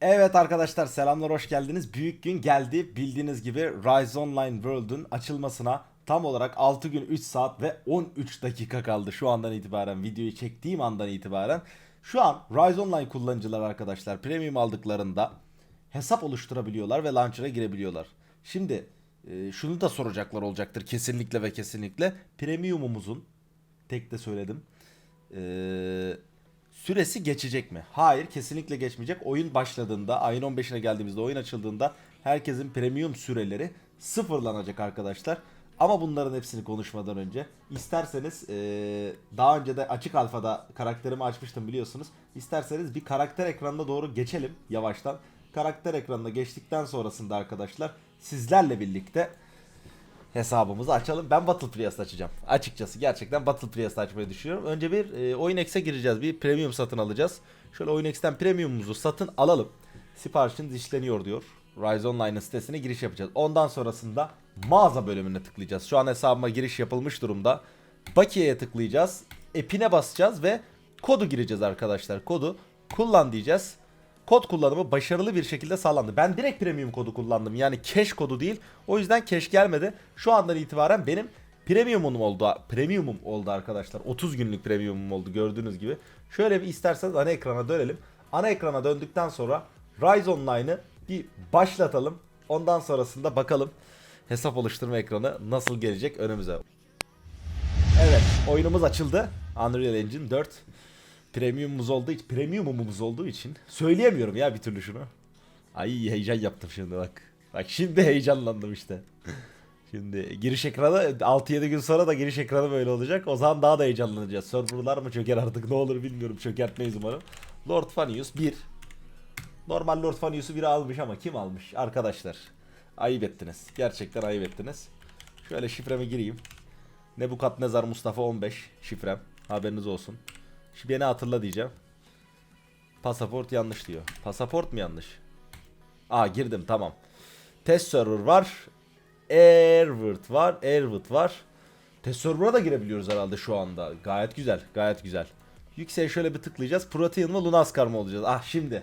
Evet arkadaşlar selamlar hoş geldiniz. Büyük gün geldi. Bildiğiniz gibi Rise Online World'un açılmasına tam olarak 6 gün 3 saat ve 13 dakika kaldı şu andan itibaren videoyu çektiğim andan itibaren. Şu an Rise Online kullanıcılar arkadaşlar premium aldıklarında hesap oluşturabiliyorlar ve launcher'a girebiliyorlar. Şimdi e, şunu da soracaklar olacaktır kesinlikle ve kesinlikle. Premium'umuzun tek de söyledim. Eee süresi geçecek mi? Hayır kesinlikle geçmeyecek. Oyun başladığında ayın 15'ine geldiğimizde oyun açıldığında herkesin premium süreleri sıfırlanacak arkadaşlar. Ama bunların hepsini konuşmadan önce isterseniz eee, daha önce de açık alfada karakterimi açmıştım biliyorsunuz. İsterseniz bir karakter ekranına doğru geçelim yavaştan. Karakter ekranına geçtikten sonrasında arkadaşlar sizlerle birlikte hesabımızı açalım. Ben Battle Priest açacağım. Açıkçası gerçekten Battle Priest açmayı düşünüyorum. Önce bir e, OyunX'e gireceğiz. Bir premium satın alacağız. Şöyle OyunX'ten premiumumuzu satın alalım. Siparişiniz işleniyor diyor. Rise Online'ın sitesine giriş yapacağız. Ondan sonrasında mağaza bölümüne tıklayacağız. Şu an hesabıma giriş yapılmış durumda. Bakiye'ye tıklayacağız. Epine basacağız ve kodu gireceğiz arkadaşlar. Kodu kullan diyeceğiz kod kullanımı başarılı bir şekilde sağlandı. Ben direkt premium kodu kullandım. Yani cash kodu değil. O yüzden cash gelmedi. Şu andan itibaren benim premiumum oldu. Premiumum oldu arkadaşlar. 30 günlük premiumum oldu gördüğünüz gibi. Şöyle bir isterseniz ana ekrana dönelim. Ana ekrana döndükten sonra Rise Online'ı bir başlatalım. Ondan sonrasında bakalım hesap oluşturma ekranı nasıl gelecek önümüze. Evet, oyunumuz açıldı. Unreal Engine 4 premiumumuz olduğu için, premiumumuz olduğu için söyleyemiyorum ya bir türlü şunu. Ay heyecan yaptım şimdi bak. Bak şimdi heyecanlandım işte. Şimdi giriş ekranı 6-7 gün sonra da giriş ekranı böyle olacak. O zaman daha da heyecanlanacağız. Serverlar mı çöker artık ne olur bilmiyorum. Çökertmeyiz umarım. Lord Fanius 1. Normal Lord Fanius'u biri almış ama kim almış? Arkadaşlar. Ayıp ettiniz. Gerçekten ayıp ettiniz. Şöyle şifreme gireyim. Nebukadnezar Mustafa 15 şifrem. Haberiniz olsun. Şimdi beni hatırla diyeceğim. Pasaport yanlış diyor. Pasaport mu yanlış? Aa girdim tamam. Test server var. Airword var. Airwood var. Test server'a da girebiliyoruz herhalde şu anda. Gayet güzel. Gayet güzel. Yükseğe şöyle bir tıklayacağız. Protein mı Lunaskar mı olacağız? Ah şimdi.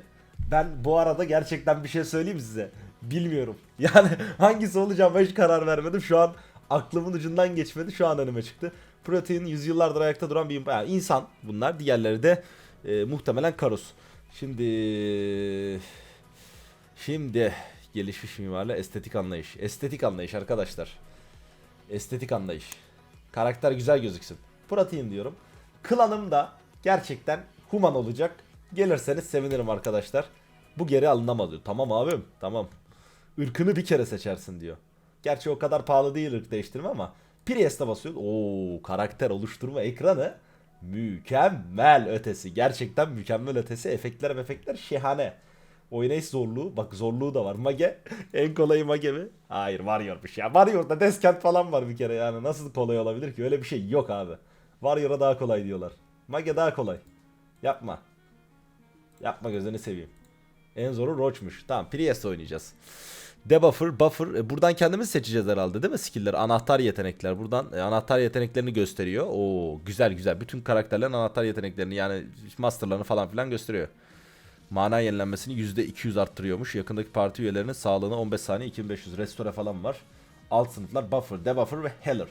Ben bu arada gerçekten bir şey söyleyeyim size. Bilmiyorum. Yani hangisi olacağım hiç karar vermedim. Şu an aklımın ucundan geçmedi. Şu an önüme çıktı. Protein yüzyıllardır ayakta duran bir yani insan bunlar. Diğerleri de e, muhtemelen Karus. Şimdi şimdi gelişmiş mimarla estetik anlayış. Estetik anlayış arkadaşlar. Estetik anlayış. Karakter güzel gözüksün. Protein diyorum. Klanım da gerçekten human olacak. Gelirseniz sevinirim arkadaşlar. Bu geri alınamaz diyor. Tamam abim tamam. Irkını bir kere seçersin diyor. Gerçi o kadar pahalı değil ırk değiştirme ama Priest'e basıyor. Oo karakter oluşturma ekranı mükemmel ötesi. Gerçekten mükemmel ötesi. Efektler efektler şahane. Oynayış zorluğu. Bak zorluğu da var. Mage. En kolayı Mage mi? Hayır Warrior'muş ya. Warrior'da Deskent falan var bir kere yani. Nasıl kolay olabilir ki? Öyle bir şey yok abi. Warrior'a daha kolay diyorlar. Mage daha kolay. Yapma. Yapma gözünü seveyim. En zoru Roach'muş. Tamam Priest oynayacağız. Debuffer, buffer. E, buradan kendimiz seçeceğiz herhalde değil mi skill'ler? Anahtar yetenekler. Buradan e, anahtar yeteneklerini gösteriyor. Oo güzel güzel. Bütün karakterlerin anahtar yeteneklerini yani masterlarını falan filan gösteriyor. Mana yenilenmesini %200 arttırıyormuş. Yakındaki parti üyelerinin sağlığını 15 saniye 2500 restore falan var. Alt sınıflar buffer, debuffer ve healer.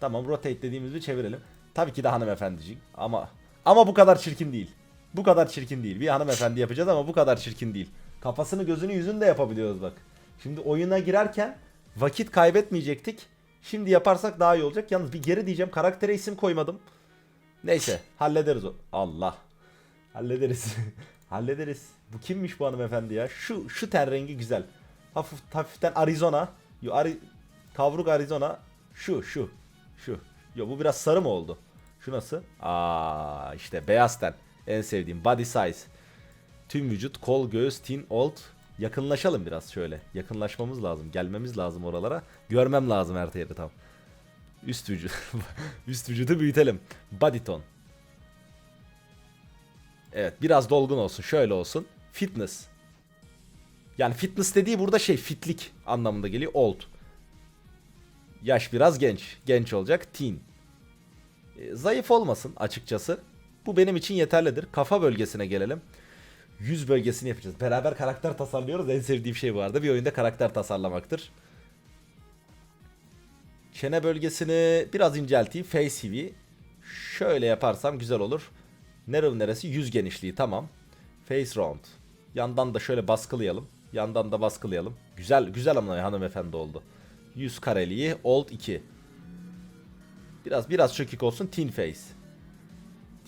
Tamam rotate dediğimizi çevirelim. Tabii ki de hanımefendicik ama ama bu kadar çirkin değil. Bu kadar çirkin değil. Bir hanımefendi yapacağız ama bu kadar çirkin değil. Kafasını gözünü yüzünü de yapabiliyoruz bak. Şimdi oyuna girerken vakit kaybetmeyecektik. Şimdi yaparsak daha iyi olacak. Yalnız bir geri diyeceğim. Karaktere isim koymadım. Neyse hallederiz o. Allah. Hallederiz. hallederiz. Bu kimmiş bu hanımefendi ya? Şu şu ten rengi güzel. Hafif hafiften Arizona. Yo, Ari kavruk Arizona. Şu şu şu. Yo bu biraz sarı mı oldu? Şu nasıl? Aa işte beyaz ten. En sevdiğim body size. Tüm vücut, kol, göğüs, tin, old. Yakınlaşalım biraz şöyle. Yakınlaşmamız lazım. Gelmemiz lazım oralara. Görmem lazım her yeri tam. Üst vücut. Üst vücudu büyütelim. Body tone. Evet biraz dolgun olsun. Şöyle olsun. Fitness. Yani fitness dediği burada şey fitlik anlamında geliyor. Old. Yaş biraz genç. Genç olacak. Teen. E, zayıf olmasın açıkçası. Bu benim için yeterlidir. Kafa bölgesine gelelim. Yüz bölgesini yapacağız. Beraber karakter tasarlıyoruz. En sevdiğim şey bu arada. Bir oyunda karakter tasarlamaktır. Çene bölgesini biraz incelteyim. Face heavy. Şöyle yaparsam güzel olur. Nerem neresi? Yüz genişliği tamam. Face round. Yandan da şöyle baskılayalım. Yandan da baskılayalım. Güzel güzel ama hanımefendi oldu. Yüz kareliği old 2. Biraz biraz çökük olsun teen face.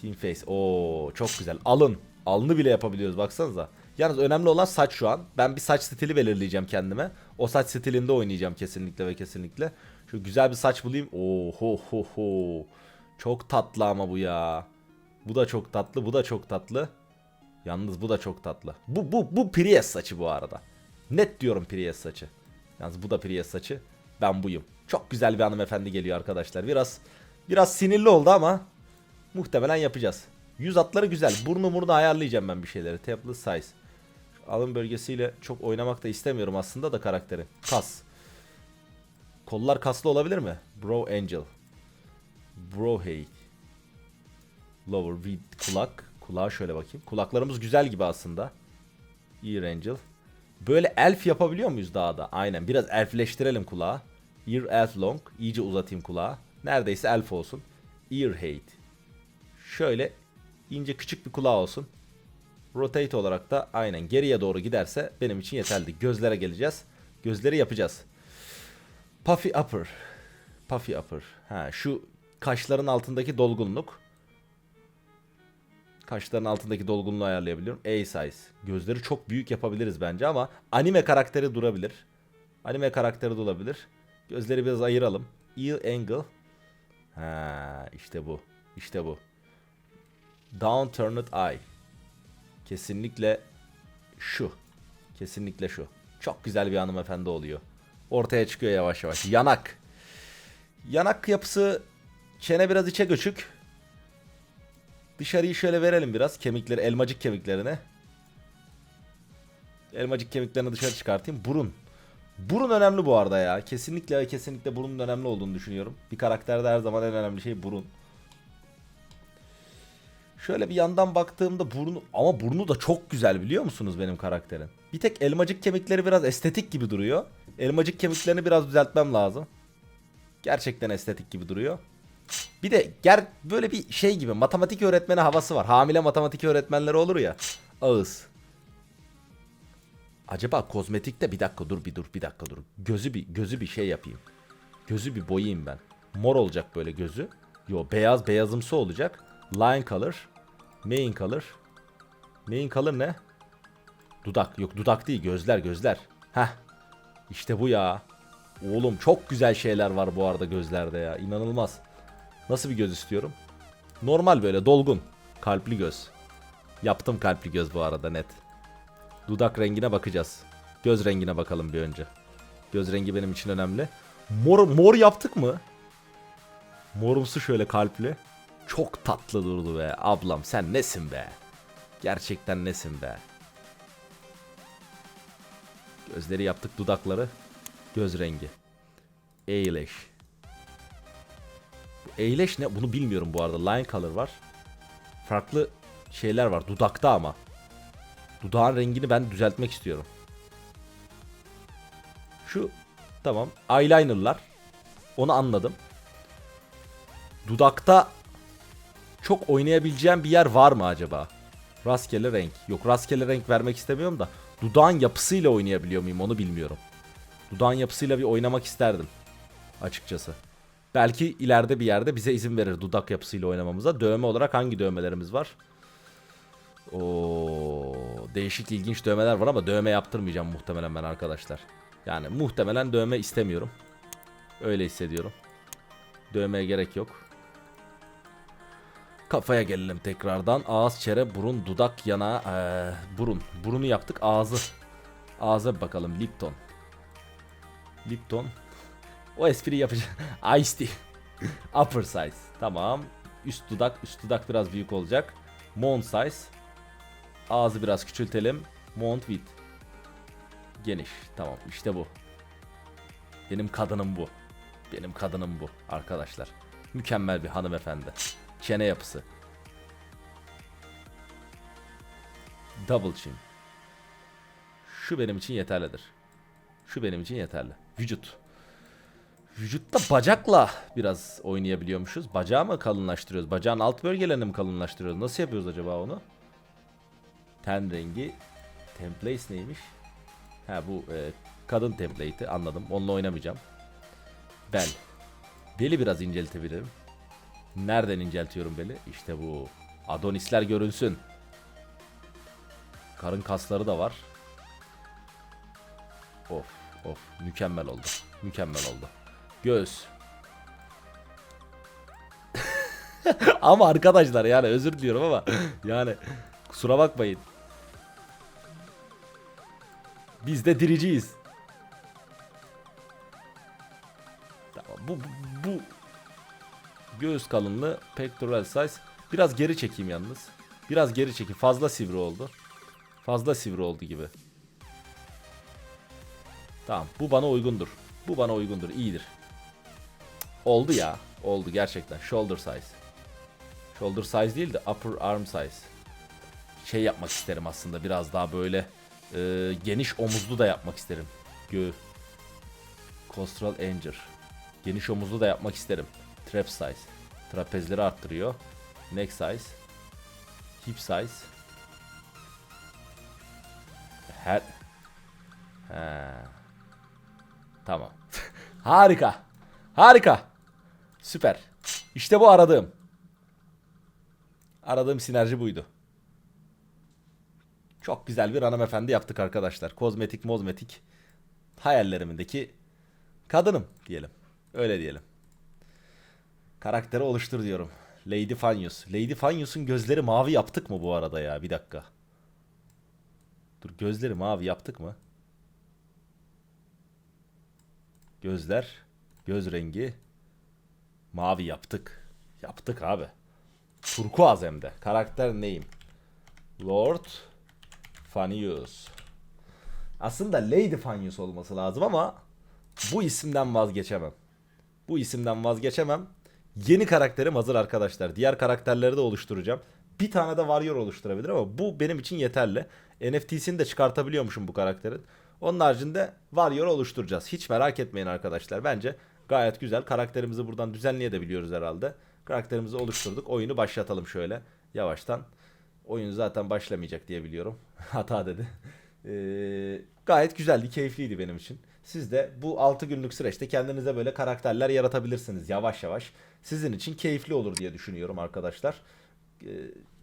Teen face. Oo çok güzel. Alın. Alnı bile yapabiliyoruz baksanıza. Yalnız önemli olan saç şu an. Ben bir saç stili belirleyeceğim kendime. O saç stilinde oynayacağım kesinlikle ve kesinlikle. Şu güzel bir saç bulayım. Oho ho ho. Çok tatlı ama bu ya. Bu da çok tatlı, bu da çok tatlı. Yalnız bu da çok tatlı. Bu bu bu Prius saçı bu arada. Net diyorum Prius saçı. Yalnız bu da Prius saçı. Ben buyum. Çok güzel bir hanımefendi geliyor arkadaşlar. Biraz biraz sinirli oldu ama muhtemelen yapacağız. Yüz atları güzel. Burnu murnu ayarlayacağım ben bir şeyleri. Tablet size. Alın bölgesiyle çok oynamak da istemiyorum aslında da karakteri. Kas. Kollar kaslı olabilir mi? Bro Angel. Bro Hey. Lower with kulak. Kulağa şöyle bakayım. Kulaklarımız güzel gibi aslında. Ear Angel. Böyle elf yapabiliyor muyuz daha da? Aynen. Biraz elfleştirelim kulağı. Ear elf long. İyice uzatayım kulağı. Neredeyse elf olsun. Ear hate. Şöyle ince küçük bir kulağı olsun. Rotate olarak da aynen geriye doğru giderse benim için yeterli. Gözlere geleceğiz. Gözleri yapacağız. Puffy upper. Puffy upper. Ha şu kaşların altındaki dolgunluk. Kaşların altındaki dolgunluğu ayarlayabiliyorum. A size. Gözleri çok büyük yapabiliriz bence ama anime karakteri durabilir. Anime karakteri de olabilir. Gözleri biraz ayıralım. Ear angle. Ha işte bu. İşte bu. Downturned eye. Kesinlikle şu. Kesinlikle şu. Çok güzel bir hanımefendi oluyor. Ortaya çıkıyor yavaş yavaş. Yanak. Yanak yapısı çene biraz içe göçük. Dışarıyı şöyle verelim biraz. Kemikleri, elmacık kemiklerine. Elmacık kemiklerini dışarı çıkartayım. Burun. Burun önemli bu arada ya. Kesinlikle kesinlikle burunun önemli olduğunu düşünüyorum. Bir karakterde her zaman en önemli şey burun. Şöyle bir yandan baktığımda burnu ama burnu da çok güzel biliyor musunuz benim karakterin? Bir tek elmacık kemikleri biraz estetik gibi duruyor. Elmacık kemiklerini biraz düzeltmem lazım. Gerçekten estetik gibi duruyor. Bir de ger böyle bir şey gibi matematik öğretmeni havası var. Hamile matematik öğretmenleri olur ya. Ağız. Acaba kozmetikte bir dakika dur bir dur bir dakika dur. Gözü bir gözü bir şey yapayım. Gözü bir boyayayım ben. Mor olacak böyle gözü. Yo beyaz beyazımsı olacak. Line color. Main color. Main color ne? Dudak. Yok dudak değil gözler gözler. Heh. İşte bu ya. Oğlum çok güzel şeyler var bu arada gözlerde ya. İnanılmaz. Nasıl bir göz istiyorum? Normal böyle dolgun. Kalpli göz. Yaptım kalpli göz bu arada net. Dudak rengine bakacağız. Göz rengine bakalım bir önce. Göz rengi benim için önemli. Mor, mor yaptık mı? Morumsu şöyle kalpli. Çok tatlı durdu be. Ablam sen nesin be? Gerçekten nesin be? Gözleri yaptık dudakları. Göz rengi. Eyleş. Bu eyleş ne? Bunu bilmiyorum bu arada. Line color var. Farklı şeyler var. Dudakta ama. Dudağın rengini ben düzeltmek istiyorum. Şu tamam. Eyelinerlar. Onu anladım. Dudakta çok oynayabileceğim bir yer var mı acaba? Rastgele renk. Yok rastgele renk vermek istemiyorum da. Dudağın yapısıyla oynayabiliyor muyum onu bilmiyorum. Dudağın yapısıyla bir oynamak isterdim. Açıkçası. Belki ileride bir yerde bize izin verir dudak yapısıyla oynamamıza. Dövme olarak hangi dövmelerimiz var? Oo, değişik ilginç dövmeler var ama dövme yaptırmayacağım muhtemelen ben arkadaşlar. Yani muhtemelen dövme istemiyorum. Öyle hissediyorum. Dövmeye gerek yok. Kafaya gelelim tekrardan. Ağız, çene, burun, dudak, yana, ee, burun. Burunu yaptık. Ağzı. Ağza bakalım. Lipton. Lipton. O espriyi yapacağım. Ice tea. Upper size. Tamam. Üst dudak. Üst dudak biraz büyük olacak. Mount size. Ağzı biraz küçültelim. Mount width. Geniş. Tamam. işte bu. Benim kadınım bu. Benim kadınım bu arkadaşlar. Mükemmel bir hanımefendi. Çene yapısı. Double chin. Şu benim için yeterlidir. Şu benim için yeterli. Vücut. Vücutta bacakla biraz oynayabiliyormuşuz. Bacağı mı kalınlaştırıyoruz? Bacağın alt bölgelerini mi kalınlaştırıyoruz? Nasıl yapıyoruz acaba onu? Ten rengi. Templates neymiş? Ha bu e, kadın template'i anladım. Onunla oynamayacağım. Bel. Beli biraz inceltebilirim. Nereden inceltiyorum beli? İşte bu. Adonisler görünsün. Karın kasları da var. Of of mükemmel oldu. Mükemmel oldu. Göğüs. ama arkadaşlar yani özür diliyorum ama yani kusura bakmayın. Biz de diriciyiz. Tamam bu, bu, bu göğüs kalınlığı pectoral size biraz geri çekeyim yalnız. Biraz geri çekeyim. Fazla sivri oldu. Fazla sivri oldu gibi. Tamam bu bana uygundur. Bu bana uygundur. iyidir. Oldu ya. Oldu gerçekten. Shoulder size. Shoulder size değil de upper arm size. Şey yapmak isterim aslında biraz daha böyle e, geniş omuzlu da yapmak isterim. Gö. Costral Anger. Geniş omuzlu da yapmak isterim. Trap size. Trapezleri arttırıyor. Neck size. Hip size. Her... He. Tamam. Harika. Harika. Süper. İşte bu aradığım. Aradığım sinerji buydu. Çok güzel bir hanımefendi yaptık arkadaşlar. Kozmetik mozmetik hayallerimdeki kadınım diyelim. Öyle diyelim. Karakteri oluştur diyorum. Lady Fanyus. Lady Fanyus'un gözleri mavi yaptık mı bu arada ya? Bir dakika. Dur gözleri mavi yaptık mı? Gözler, göz rengi mavi yaptık. Yaptık abi. Turkuaz hem de. Karakter name. Lord Fanius. Aslında Lady Fanius olması lazım ama bu isimden vazgeçemem. Bu isimden vazgeçemem. Yeni karakterim hazır arkadaşlar. Diğer karakterleri de oluşturacağım. Bir tane de Warrior oluşturabilir ama bu benim için yeterli. NFT'sini de çıkartabiliyormuşum bu karakterin. Onun haricinde Warrior oluşturacağız. Hiç merak etmeyin arkadaşlar. Bence gayet güzel. Karakterimizi buradan düzenleyebiliyoruz herhalde. Karakterimizi oluşturduk. Oyunu başlatalım şöyle yavaştan. Oyun zaten başlamayacak diye biliyorum. Hata dedi. Ee, gayet güzeldi, keyifliydi benim için. Siz de bu 6 günlük süreçte kendinize böyle karakterler yaratabilirsiniz yavaş yavaş. Sizin için keyifli olur diye düşünüyorum arkadaşlar. Ee,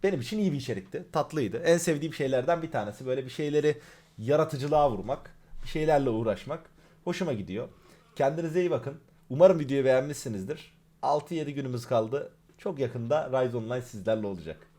benim için iyi bir içerikti. Tatlıydı. En sevdiğim şeylerden bir tanesi böyle bir şeyleri yaratıcılığa vurmak, bir şeylerle uğraşmak hoşuma gidiyor. Kendinize iyi bakın. Umarım videoyu beğenmişsinizdir. 6-7 günümüz kaldı. Çok yakında Rise Online sizlerle olacak.